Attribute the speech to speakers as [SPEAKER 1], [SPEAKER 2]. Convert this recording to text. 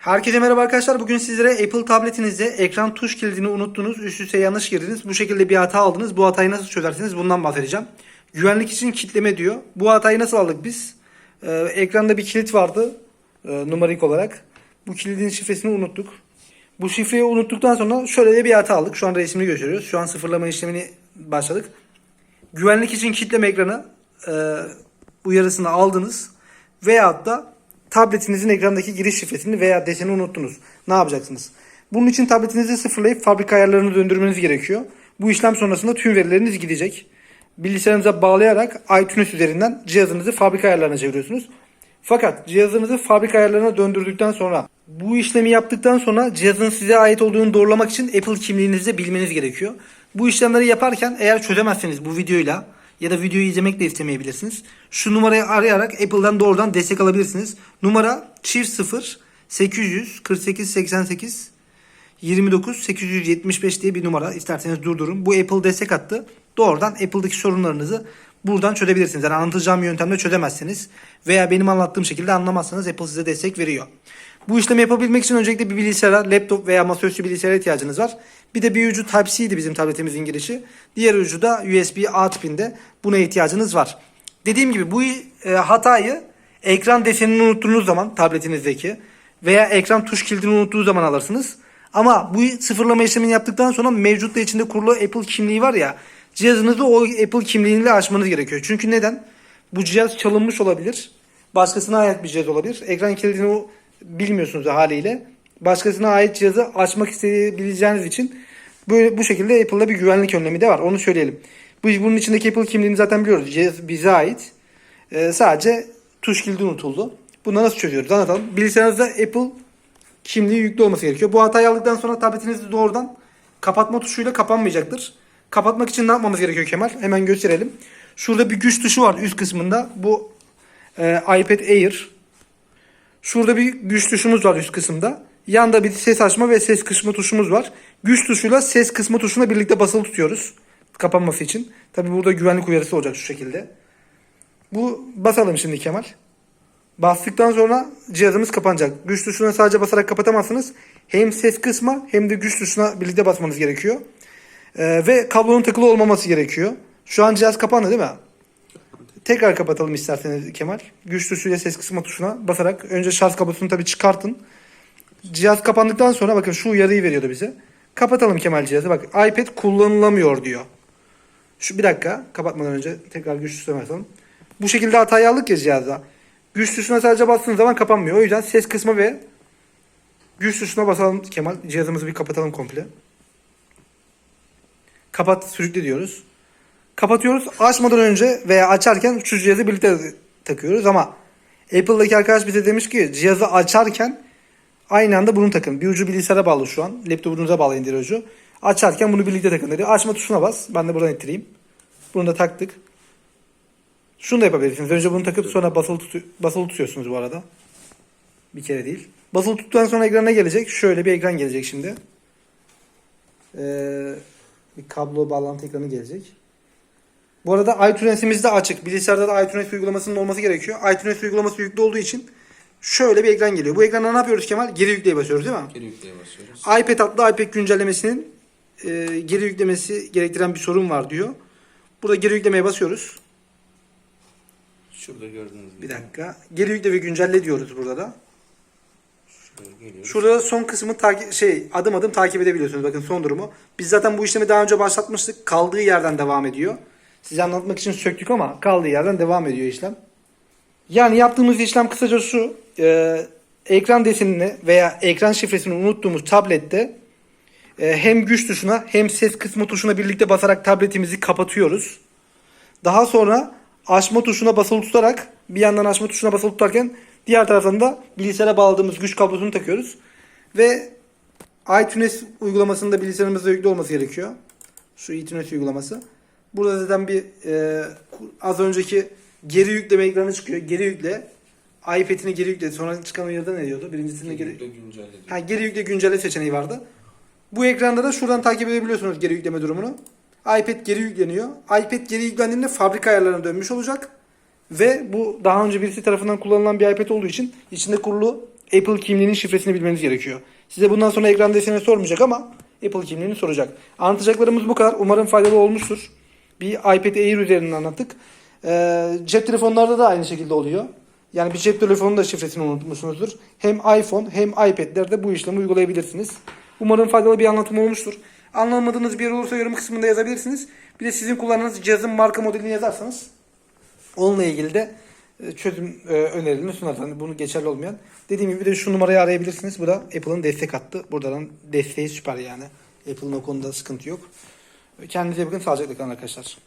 [SPEAKER 1] Herkese merhaba arkadaşlar. Bugün sizlere Apple tabletinizde ekran tuş kilidini unuttunuz. Üst üste yanlış girdiniz. Bu şekilde bir hata aldınız. Bu hatayı nasıl çözersiniz bundan bahsedeceğim. Güvenlik için kitleme diyor. Bu hatayı nasıl aldık biz? Ee, ekranda bir kilit vardı e, numarik olarak. Bu kilidin şifresini unuttuk. Bu şifreyi unuttuktan sonra şöyle de bir hata aldık. Şu an resmini gösteriyoruz. Şu an sıfırlama işlemini başladık. Güvenlik için kitleme ekranı e, uyarısını aldınız. Veyahut da tabletinizin ekrandaki giriş şifresini veya deseni unuttunuz. Ne yapacaksınız? Bunun için tabletinizi sıfırlayıp fabrika ayarlarını döndürmeniz gerekiyor. Bu işlem sonrasında tüm verileriniz gidecek. Bilgisayarınıza bağlayarak iTunes üzerinden cihazınızı fabrika ayarlarına çeviriyorsunuz. Fakat cihazınızı fabrika ayarlarına döndürdükten sonra bu işlemi yaptıktan sonra cihazın size ait olduğunu doğrulamak için Apple kimliğinizi bilmeniz gerekiyor. Bu işlemleri yaparken eğer çözemezseniz bu videoyla ya da videoyu izlemek de istemeyebilirsiniz. Şu numarayı arayarak Apple'dan doğrudan destek alabilirsiniz. Numara çift 0 800 48 88 29 875 diye bir numara. İsterseniz durdurun. Bu Apple destek attı. Doğrudan Apple'daki sorunlarınızı buradan çözebilirsiniz. Yani anlatacağım yöntemle çözemezsiniz. Veya benim anlattığım şekilde anlamazsanız Apple size destek veriyor. Bu işlemi yapabilmek için öncelikle bir bilgisayara, laptop veya masaüstü bilgisayara ihtiyacınız var. Bir de bir ucu Type-C'ydi bizim tabletimizin girişi. Diğer ucu da USB A tipinde. Buna ihtiyacınız var. Dediğim gibi bu e, hatayı ekran desenini unuttuğunuz zaman tabletinizdeki veya ekran tuş kilidini unuttuğu zaman alırsınız. Ama bu sıfırlama işlemini yaptıktan sonra mevcut da içinde kurulu Apple kimliği var ya cihazınızı o Apple kimliğiyle açmanız gerekiyor. Çünkü neden? Bu cihaz çalınmış olabilir. Başkasına ait bir cihaz olabilir. Ekran kilidini bilmiyorsunuz haliyle. Başkasına ait cihazı açmak isteyebileceğiniz için böyle bu şekilde Apple'da bir güvenlik önlemi de var. Onu söyleyelim. Bu bunun içindeki Apple kimliğini zaten biliyoruz. Cihaz bize ait. Ee, sadece tuş kilidi unutuldu. Bunu nasıl çözüyoruz? Anlatalım. Bilgisayarınızda Apple kimliği yüklü olması gerekiyor. Bu hatayı aldıktan sonra tabletiniz doğrudan kapatma tuşuyla kapanmayacaktır. Kapatmak için ne yapmamız gerekiyor Kemal? Hemen gösterelim. Şurada bir güç tuşu var üst kısmında. Bu e, iPad Air. Şurada bir güç tuşumuz var üst kısımda. Yanda bir ses açma ve ses kısma tuşumuz var. Güç tuşuyla ses kısma tuşuna birlikte basılı tutuyoruz. Kapanması için. Tabi burada güvenlik uyarısı olacak şu şekilde. Bu basalım şimdi Kemal. Bastıktan sonra cihazımız kapanacak. Güç tuşuna sadece basarak kapatamazsınız. Hem ses kısma hem de güç tuşuna birlikte basmanız gerekiyor. Ee, ve kablonun takılı olmaması gerekiyor. Şu an cihaz kapandı değil mi? Tekrar kapatalım isterseniz Kemal. Güç tuşuyla ses kısma tuşuna basarak önce şarj kablosunu tabii çıkartın. Cihaz kapandıktan sonra bakın şu uyarıyı veriyordu bize. Kapatalım Kemal cihazı. Bak iPad kullanılamıyor diyor. Şu bir dakika kapatmadan önce tekrar güç tuşuna basalım. Bu şekilde hatayı aldık ya cihazda. Güç tuşuna sadece bastığınız zaman kapanmıyor. O yüzden ses kısmı ve güç tuşuna basalım Kemal. Cihazımızı bir kapatalım komple. Kapat sürükle diyoruz. Kapatıyoruz. Açmadan önce veya açarken şu cihazı birlikte takıyoruz ama Apple'daki arkadaş bize demiş ki cihazı açarken aynı anda bunu takın. Bir ucu bilgisayara bağlı şu an. Laptopunuza bağlayın diğer ucu. Açarken bunu birlikte takın dedi. Açma tuşuna bas. Ben de buradan ittireyim. Bunu da taktık. Şunu da yapabilirsiniz. Önce bunu takıp sonra basılı, tutu basılı tutuyorsunuz bu arada. Bir kere değil. Basılı tuttuktan sonra ekrana gelecek. Şöyle bir ekran gelecek şimdi. Ee, bir kablo bağlantı ekranı gelecek. Bu arada iTunes'imiz de açık. Bilgisayarda da iTunes uygulamasının olması gerekiyor. iTunes uygulaması yüklü olduğu için şöyle bir ekran geliyor. Bu ekranda ne yapıyoruz Kemal? Geri yükleye basıyoruz değil mi?
[SPEAKER 2] Geri yükleye basıyoruz.
[SPEAKER 1] iPad adlı iPad güncellemesinin e, geri yüklemesi gerektiren bir sorun var diyor. Burada geri yüklemeye basıyoruz.
[SPEAKER 2] Şurada gördüğünüz gibi.
[SPEAKER 1] Bir dakika. Geri yükle ve güncelle diyoruz burada da.
[SPEAKER 2] Geliyoruz.
[SPEAKER 1] Şurada da son kısmı takip şey adım adım takip edebiliyorsunuz. Bakın son durumu. Biz zaten bu işlemi daha önce başlatmıştık. Kaldığı yerden devam ediyor. Size anlatmak için söktük ama kaldığı yerden devam ediyor işlem. Yani yaptığımız işlem kısaca şu. e, ekran desenini veya ekran şifresini unuttuğumuz tablette e, hem güç tuşuna hem ses kısmı tuşuna birlikte basarak tabletimizi kapatıyoruz. Daha sonra açma tuşuna basılı tutarak bir yandan açma tuşuna basılı tutarken diğer taraftan da bilgisayara bağladığımız güç kablosunu takıyoruz. Ve iTunes uygulamasında bilgisayarımızda yüklü olması gerekiyor. Şu iTunes uygulaması. Burada zaten bir e, az önceki geri yükleme ekranı çıkıyor. Geri yükle. iPad'ini geri yükle. Sonra çıkan uyarıda ne diyordu? Birincisinde geri...
[SPEAKER 2] Yükle güncelle.
[SPEAKER 1] Ha, geri yükle güncelle seçeneği vardı. Bu ekranda da şuradan takip edebiliyorsunuz geri yükleme durumunu. iPad geri yükleniyor. iPad geri yüklendiğinde fabrika ayarlarına dönmüş olacak. Ve bu daha önce birisi tarafından kullanılan bir iPad olduğu için içinde kurulu Apple kimliğinin şifresini bilmeniz gerekiyor. Size bundan sonra ekran deseni sormayacak ama Apple kimliğini soracak. Anlatacaklarımız bu kadar. Umarım faydalı olmuştur. Bir iPad Air üzerinden anlattık. Ee, cep telefonlarda da aynı şekilde oluyor. Yani bir cep telefonunun da şifresini unutmuşsunuzdur. Hem iPhone hem iPad'lerde bu işlemi uygulayabilirsiniz. Umarım faydalı bir anlatım olmuştur. Anlamadığınız bir olursa yorum kısmında yazabilirsiniz. Bir de sizin kullandığınız cihazın marka modelini yazarsanız onunla ilgili de e, çözüm e, önerilerini sunarız. Hani bunu geçerli olmayan. Dediğim gibi de şu numarayı arayabilirsiniz. Bu da Apple'ın destek hattı. Buradan desteği süper yani. Apple'ın o konuda sıkıntı yok. Kendinize bakın. Sağlıcakla kalın arkadaşlar.